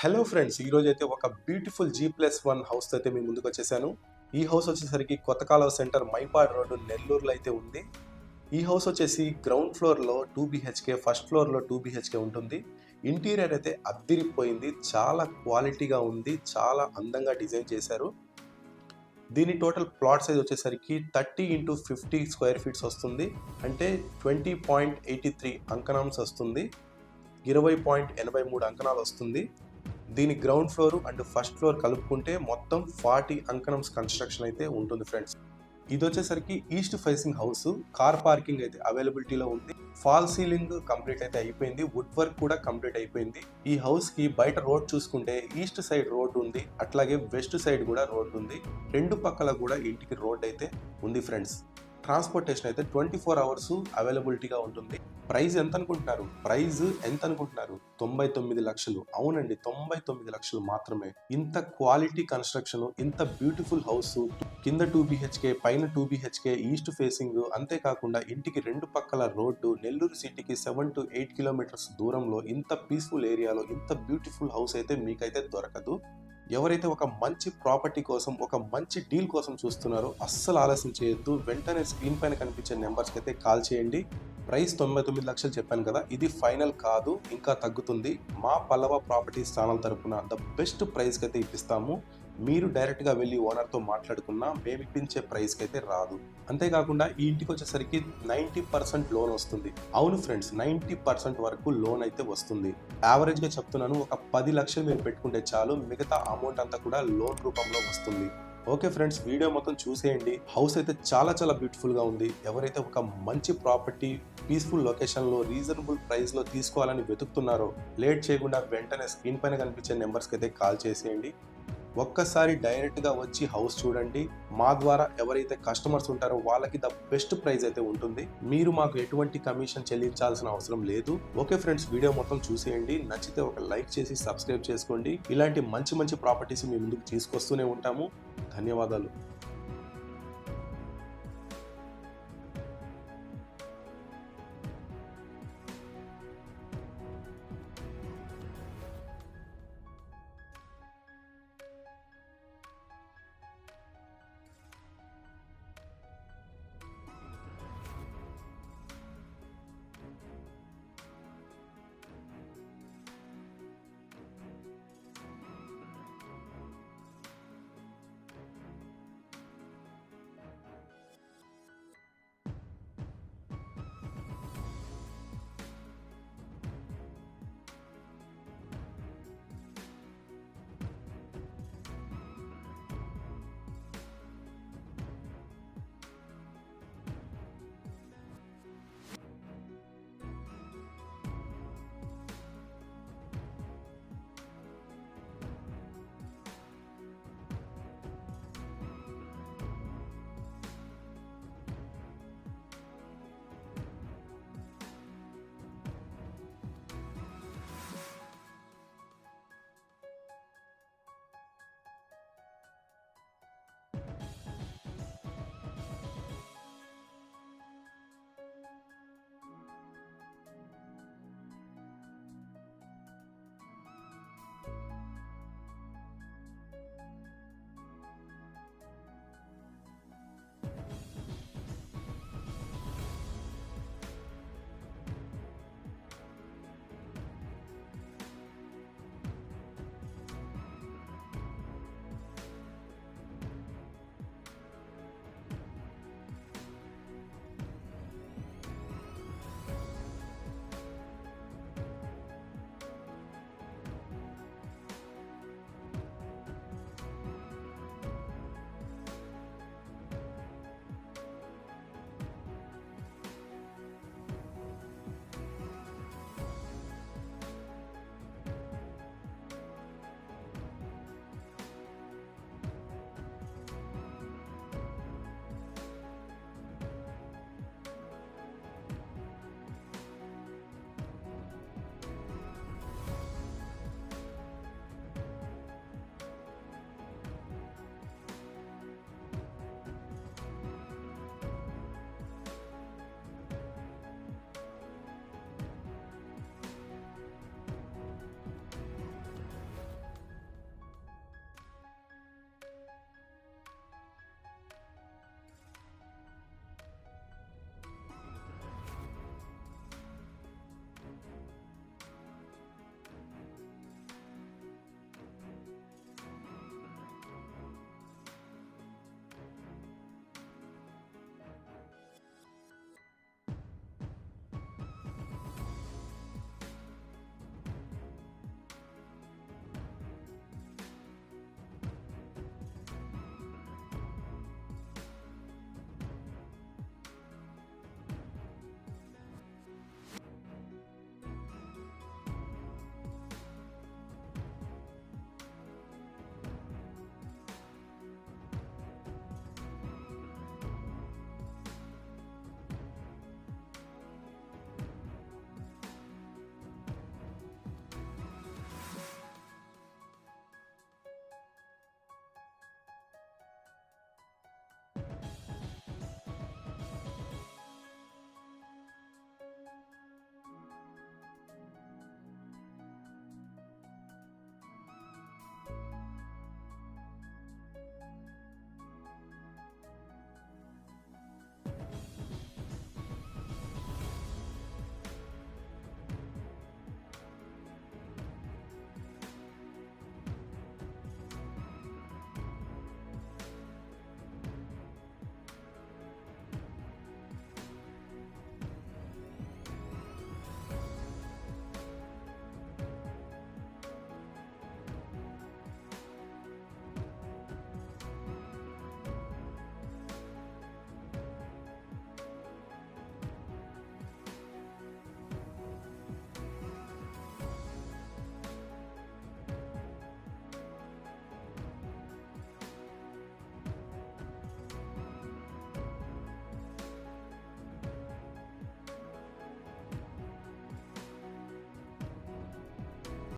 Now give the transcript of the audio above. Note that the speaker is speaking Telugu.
హలో ఫ్రెండ్స్ ఈరోజు అయితే ఒక beautiful G plus one house అయితే మీ ముందుకు వచ్చేసాను. ఈ హౌస్ వచ్చేసరికి కొత్త కాలువ సెంటర్ మైపాడ్ రోడ్డు నెల్లూరులో అయితే ఉంది. ఈ హౌస్ వచ్చేసి గ్రౌండ్ ఫ్లోర్లో టూ బీహెచ్కే ఫస్ట్ ఫ్లోర్లో టూ బీహెచ్కే ఉంటుంది. ఇంటీరియర్ అయితే అద్దిరిపోయింది చాలా క్వాలిటీగా ఉంది చాలా అందంగా డిజైన్ చేశారు. దీని టోటల్ ప్లాట్ సైజ్ వచ్చేసరికి thirty into fifty square feets వస్తుంది. అంటే ట్వంటీ పాయింట్ ఎయిటీ త్రీ అంకనామ్స్ వస్తుంది. ఇరవై పాయింట్ ఎనభై మూడు అంకణాలు వస్తుంది. దీని ground floor and first floor కలుపుకుంటే మొత్తం ఫార్టీ అంకణమ్స్ కన్స్ట్రక్షన్ అయితే ఉంటుంది ఫ్రెండ్స్ ఇది వచ్చేసరికి east facing house car parking అయితే అవైలబిలిటీలో ఉంది. ఫాల్ సీలింగ్ కంప్లీట్ అయితే అయిపోయింది. వుడ్ వర్క్ కూడా కంప్లీట్ అయిపోయింది. ఈ హౌస్కి బయట రోడ్ చూసుకుంటే ఈస్ట్ సైడ్ రోడ్ ఉంది. అట్లాగే వెస్ట్ సైడ్ కూడా రోడ్ ఉంది. రెండు పక్కల కూడా ఇంటికి రోడ్ అయితే ఉంది ఫ్రెండ్స్ ట్రాన్స్పోర్టేషన్ అయితే ట్వంటీ ఫోర్ అవర్స్ అవైలబిలిటీగా ఉంటుంది. ప్రైజ్ ఎంత అనుకుంటున్నారు ప్రైజ్ ఎంత అనుకుంటున్నారు తొంభై తొమ్మిది లక్షలు. అవునండి తొంభై తొమ్మిది లక్షలు మాత్రమే. ఇంత క్వాలిటీ కన్స్ట్రక్షన్ ఇంత బ్యూటిఫుల్ హౌస్ కింద టూ బిహెచ్కే పైన టూ బిహెచ్కే ఈస్ట్ ఫేసింగ్ అంతేకాకుండా ఇంటికి రెండు పక్కల రోడ్డు నెల్లూరు సిటీకి సెవెన్ టు ఎయిట్ కిలోమీటర్స్ దూరంలో ఇంత పీస్ఫుల్ ఏరియాలో ఇంత బ్యూటిఫుల్ హౌస్ అయితే మీకైతే దొరకదు. ఎవరైతే ఒక మంచి ప్రాపర్టీ కోసం ఒక మంచి డీల్ కోసం చూస్తున్నారో అస్సలు ఆలస్యం చేయొద్దు. వెంటనే స్క్రీన్ పైన కనిపించే నెంబర్స్కి అయితే కాల్ చేయండి. ప్రైస్ తొంభై తొమ్మిది లక్షలు చెప్పాను కదా ఇది ఫైనల్ కాదు ఇంకా తగ్గుతుంది. మా పల్లవ ప్రాపర్టీ స్థానాల తరపున ద బెస్ట్ ప్రైస్కి అయితే ఇప్పిస్తాము. మీరు డైరెక్ట్గా వెళ్ళి ఓనర్తో మాట్లాడుకున్నా మేము ఇప్పించే ప్రైస్కి అయితే రాదు. అంతేకాకుండా ఈ ఇంటికి వచ్చేసరికి నైంటీ పర్సెంట్ లోన్ వస్తుంది. అవును ఫ్రెండ్స్ నైంటీ పర్సెంట్ వరకు లోన్ అయితే వస్తుంది. యావరేజ్గా చెప్తున్నాను ఒక పది లక్షలు మీరు పెట్టుకుంటే చాలు మిగతా అమౌంట్ అంతా కూడా లోన్ రూపంలో వస్తుంది. ఓకే ఫ్రెండ్స్ వీడియో మొత్తం చూసేయండి. హౌస్ అయితే చాలా చాలా బ్యూటిఫుల్గా ఉంది. ఎవరైతే ఒక మంచి ప్రాపర్టీ పీస్ఫుల్ లొకేషన్లో రీజనబుల్ ప్రైస్లో తీసుకోవాలని వెతుకుతున్నారో లేట్ చేయకుండా వెంటనే స్క్రీన్ పైన కనిపించే నెంబర్స్కి అయితే కాల్ చేసేయండి. ఒక్కసారి డైరెక్ట్గా వచ్చి హౌస్ చూడండి. మా ద్వారా ఎవరైతే కస్టమర్స్ ఉంటారో వాళ్ళకి ద బెస్ట్ ప్రైస్ అయితే ఉంటుంది. మీరు మాకు ఎటువంటి కమిషన్ చెల్లించాల్సిన అవసరం లేదు. ఓకే ఫ్రెండ్స్ వీడియో మొత్తం చూసేయండి. నచ్చితే ఒక లైక్ చేసి సబ్స్క్రైబ్ చేసుకోండి. ఇలాంటి మంచి మంచి ప్రాపర్టీస్ మీ ముందుకు తీసుకొస్తూనే ఉంటాము. ధన్యవాదాలు.